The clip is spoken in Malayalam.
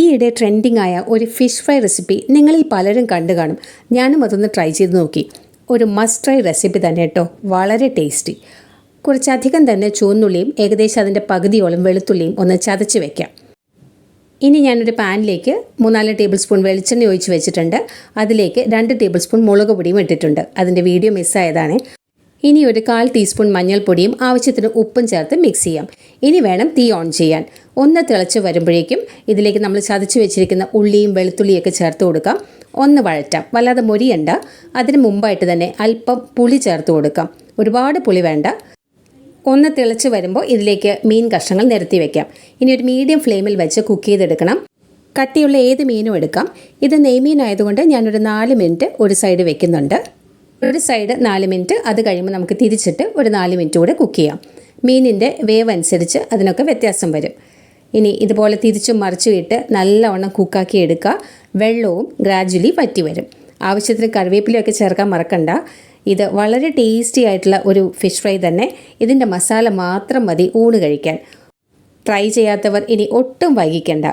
ഈയിടെ ട്രെൻഡിങ് ആയ ഒരു ഫിഷ് ഫ്രൈ റെസിപ്പി നിങ്ങളിൽ പലരും കണ്ടു കാണും. ഞാനും അതൊന്ന് ട്രൈ ചെയ്ത് നോക്കി. ഒരു മസ്റ്റ് ട്രൈ റെസിപ്പി തന്നെ കേട്ടോ. വളരെ ടേസ്റ്റി കുറച്ചധികം തന്നെ ചുവന്നുള്ളിയും ഏകദേശം അതിന്റെ പകുതിയോളം വെളുത്തുള്ളിയും ഒന്ന് ചതച്ച് വെക്കാം. ഇനി ഞാനൊരു പാനിലേക്ക് മൂന്നാൽ ടേബിൾ സ്പൂൺ വെളിച്ചെണ്ണ ഒഴിച്ച് വെച്ചിട്ടുണ്ട്. അതിലേക്ക് രണ്ട് ടേബിൾ സ്പൂൺ മുളക് പൊടിയും ഇട്ടിട്ടുണ്ട്. അതിന്റെ വീഡിയോ മിസ്സായതാണ് ഇനി ഒരു കാൽ ടീസ്പൂൺ മഞ്ഞൾപ്പൊടിയും ആവശ്യത്തിന് ഉപ്പും ചേർത്ത് മിക്സ് ചെയ്യാം. ഇനി വേണം തീ ഓൺ ചെയ്യാൻ. ഒന്ന് തിളച്ച് വരുമ്പോഴേക്കും ഇതിലേക്ക് നമ്മൾ ചതച്ച് വെച്ചിരിക്കുന്ന ഉള്ളിയും വെളുത്തുള്ളിയൊക്കെ ചേർത്ത് കൊടുക്കാം. ഒന്ന് വഴറ്റാം. വല്ലാതെ മൊരിയണ്ട. അതിന് മുമ്പായിട്ട് തന്നെ അല്പം പുളി ചേർത്ത് കൊടുക്കാം. ഒരുപാട് പുളി വേണ്ട. ഒന്ന് തിളച്ച് വരുമ്പോൾ ഇതിലേക്ക് മീൻ കഷ്ണങ്ങൾ നിരത്തി വെക്കാം. ഇനി ഒരു മീഡിയം ഫ്ലെയിമിൽ വെച്ച് കുക്ക് ചെയ്തെടുക്കണം. കട്ടിയുള്ള ഏത് മീനും എടുക്കാം. ഇത് നെയ്മീൻ ആയതുകൊണ്ട് ഞാനൊരു നാല് മിനിറ്റ് ഒരു സൈഡ് വെക്കുന്നുണ്ട്. ഒരു സൈഡ് നാല് മിനിറ്റ് അത് കഴിയുമ്പോൾ നമുക്ക് തിരിച്ചിട്ട് ഒരു നാല് മിനിറ്റ് കൂടെ കുക്ക് ചെയ്യാം. മീനിന്റെ വേവ് അനുസരിച്ച് അതിനൊക്കെ വ്യത്യാസം വരും. ഇനി ഇതുപോലെ തിരിച്ചും മറിച്ചും ഇട്ട് നല്ലവണ്ണം കുക്കാക്കി എടുക്കുക. വെള്ളവും ഗ്രാജ്വലി പറ്റി വരും. ആവശ്യത്തിന് കറിവേപ്പിലയൊക്കെ ചേർക്കാൻ മറക്കണ്ട. ഇത് വളരെ ടേസ്റ്റി ആയിട്ടുള്ള ഒരു ഫിഷ് ഫ്രൈ തന്നെ. ഇതിന്റെ മസാല മാത്രം മതി ഊണ് കഴിക്കാൻ. ട്രൈ ചെയ്യാത്തവർ ഇനി ഒട്ടും വൈകിക്കണ്ട.